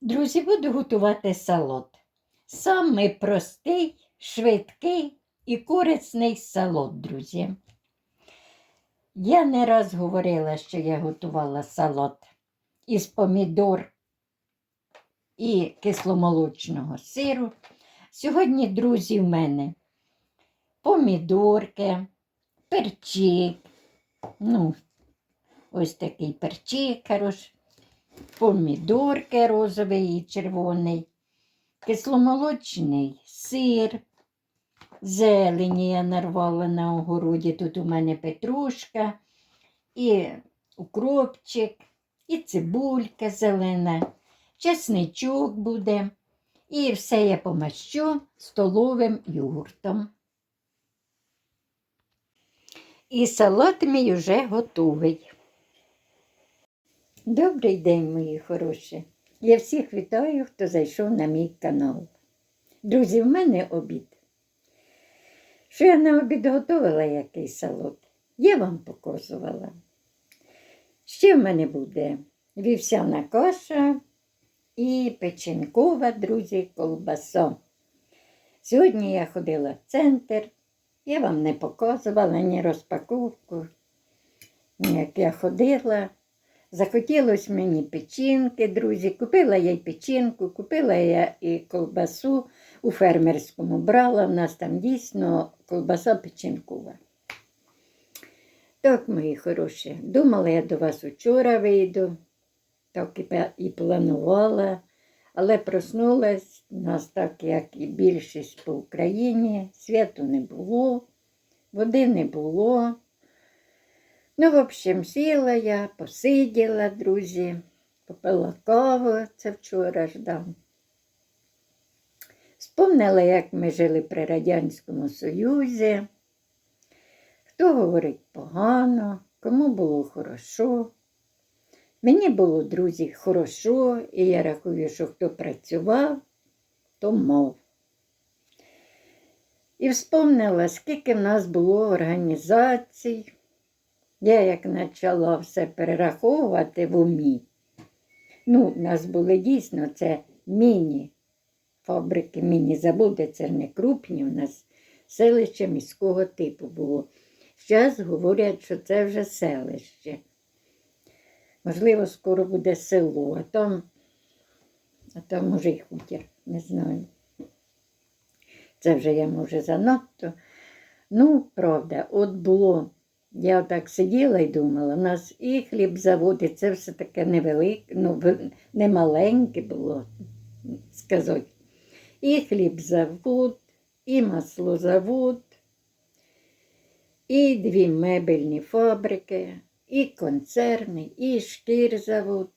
Друзі, буду готувати салат. Самий простий, швидкий і корисний салат, друзі. Я не раз говорила, що я готувала салат із помідор і кисломолочного сиру. Сьогодні, друзі, в мене помідорки, перчик, ну, ось такий перчик хороший помідорки розовий і червоний, кисломолочний сир, зелені я нарвала на огороді. Тут у мене петрушка, і укропчик, і цибулька зелена, чесничок буде. І все я помащу столовим йогуртом. І салат мій вже готовий. Добрий день, мої хороші. Я всіх вітаю, хто зайшов на мій канал. Друзі, в мене обід. Що я на обід готувала який салат? Я вам показувала. Ще в мене буде вівсяна каша і печінкова, друзі, колбаса. Сьогодні я ходила в центр, я вам не показувала ні розпаковку, ні як я ходила. Захотілося мені печінки, друзі. Купила я й печінку, купила я і колбасу у фермерському брала. У нас там дійсно колбаса печінкова. Так, мої хороші, думала, я до вас вчора вийду, так і, планувала, але проснулась, нас так, як і більшість по Україні, світу не було, води не було. Ну, в общем, сіла я, посиділа, друзі, попила каву, це вчора ж дам. Спомнила, як ми жили при Радянському Союзі. Хто говорить погано, кому було хорошо. Мені було, друзі, хорошо, і я рахую, що хто працював, то мав. І вспомнила, скільки в нас було організацій. Я як почала все перераховувати в умі. Ну, у нас були дійсно це міні-фабрики, міні-заводи, це не крупні, у нас селище міського типу було. Зараз говорять, що це вже селище. Можливо, скоро буде село, а там, а там може й хутір, не знаю. Це вже я може занадто. Ну, правда, от було. Я так сиділа і думала, у нас і хлібзавод, і це все таке невелике, ну, не маленьке було, сказати. І хлібзавод, і маслозавод, і дві мебельні фабрики, і концерни, і шкірзавод,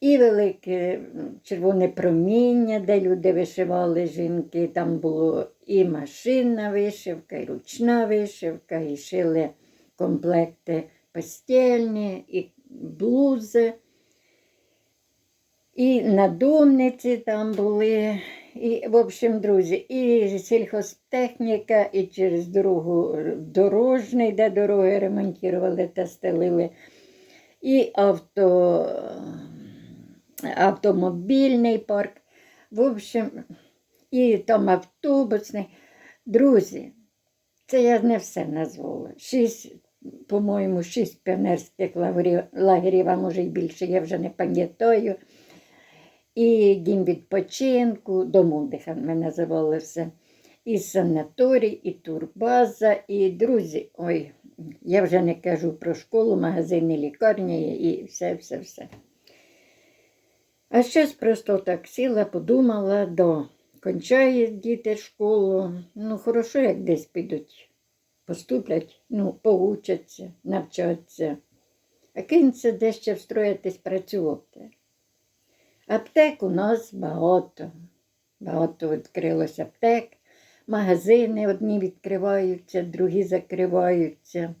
і велике червоне проміння, де люди вишивали жінки. Там було і машинна вишивка, і ручна вишивка, і шили комплекти постільні, і блузи. І надомниці там були, і, в общем, друзі, і сільхозтехніка, і через дорогу дорожний, де дороги ремонтували та стелили, і авто, автомобільний парк. В общем, і там автобусний. Друзі, це я не все назвала. Шість, по-моєму, шість піонерських лагерів, лагерів, а може й більше, я вже не пам'ятаю. І дім відпочинку, дом отдиха ми називали все. І санаторій, і турбаза, і друзі. Ой, я вже не кажу про школу, магазини, лікарні і все, все, все. А щось просто так сіла, подумала, до кончають діти школу. Ну, хорошо, як десь підуть, поступлять, ну, поучаться, навчаться. А кинеться десь ще встроїтись працювати. Аптек у нас багато. Багато відкрилося аптек. Магазини одні відкриваються, другі закриваються.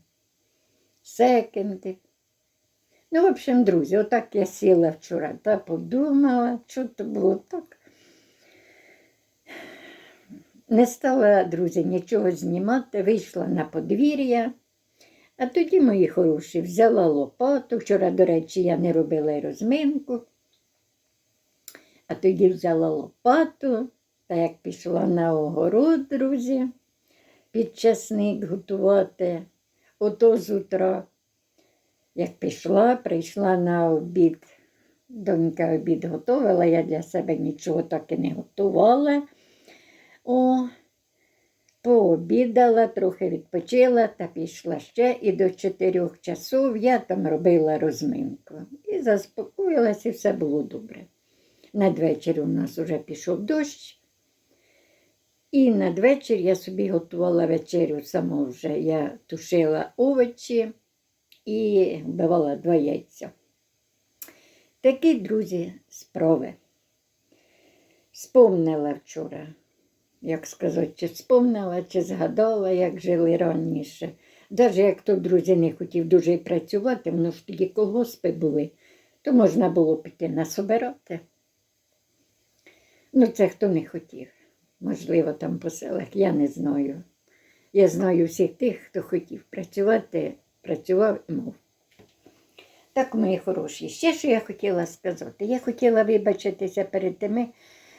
Секенди. Ну, в общем, друзі, отак я сіла вчора та подумала, що то було так. Не стала, друзі, нічого знімати, вийшла на подвір'я. А тоді, мої хороші, взяла лопату. Вчора, до речі, я не робила й розминку. А тоді взяла лопату та як пішла на огород, друзі, під часник готувати. Ото з утра, як пішла, прийшла на обід. Донька обід готувала, я для себе нічого так і не готувала. О, пообідала, трохи відпочила та пішла ще і до чотирьох часов я там робила розминку. І заспокоїлась, і все було добре. Надвечір у нас вже пішов дощ. І надвечір я собі готувала вечерю саму вже. Я тушила овочі і вбивала два яйця. Такі, друзі, справи. Спомнила вчора, як сказати, чи спомнила, чи згадала, як жили раніше. Навіть як то друзі не хотів дуже й працювати, воно ж тоді колгоспи були, то можна було піти насобирати. Ну, це хто не хотів. Можливо, там по селах, я не знаю. Я знаю всіх тих, хто хотів працювати, працював і мов. Так, мої хороші, ще що я хотіла сказати. Я хотіла вибачитися перед тими,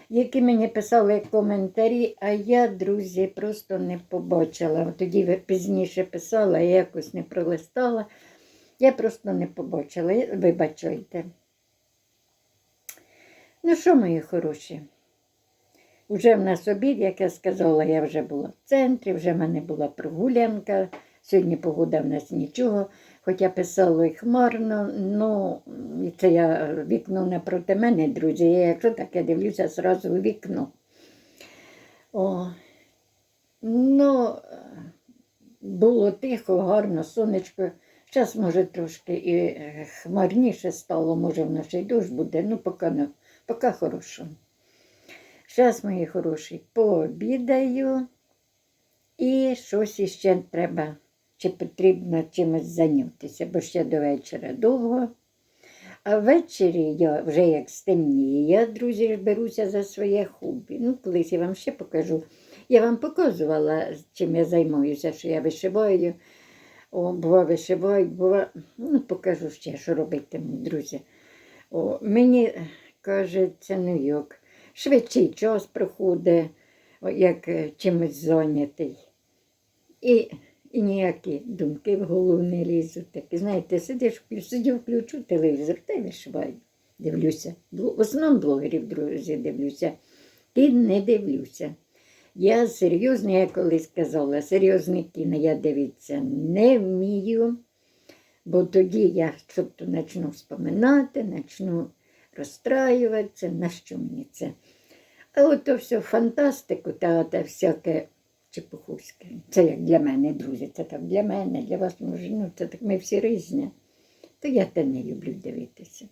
які мені писали коментарі, а я, друзі, просто не побачила. Тоді пізніше писала, я якось не пролистала. Я просто не побачила. Вибачайте. Ну що, мої хороші? Уже в нас обід, як я сказала, я вже була в центрі, вже в мене була прогулянка. Сьогодні погода в нас нічого, хоча писало і хмарно, ну це я вікно напроти мене, друзі. Я якщо так я дивлюся зразу у вікно. О, ну, було тихо, гарно, сонечко. Зараз, може, трошки і е, хмарніше стало, може, в нас і дощ буде, ну, поки, не, поки хорошо. Зараз, мої хороші, пообідаю і щось іще треба, чи потрібно чимось зайнятися, бо ще до вечора довго. А ввечері я вже як стемніє, я, друзі, беруся за своє хобі. Ну, колись я вам ще покажу. Я вам показувала, чим я займаюся, що я вишиваю. О, бува вишиваю, бува, ну, покажу ще, що робитиму, друзі. О, мені кажеться, ну як, швидший час проходить, як е, чимось зайнятий. І, і ніякі думки в голову не лізуть. Так, знаєте, сидиш, сидю, включу телевізор та й вишиваю. Дивлюся. В основному блогерів, друзі, дивлюся. І не дивлюся. Я серйозно, я колись казала, серйозне кіно я дивитися не вмію, бо тоді я щоб то почну вспоминати, почну розстраюватися, на що мені це. А ото все фантастику та та всяке чепухуське. Це як для мене, друзі, це так для мене, для вас може, ну це так ми всі різні. То я те не люблю дивитися.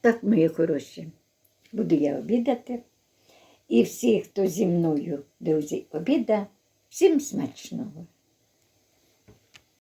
Так, мої хороші, буду я обідати. І всі, хто зі мною, друзі, обіда, всім смачного.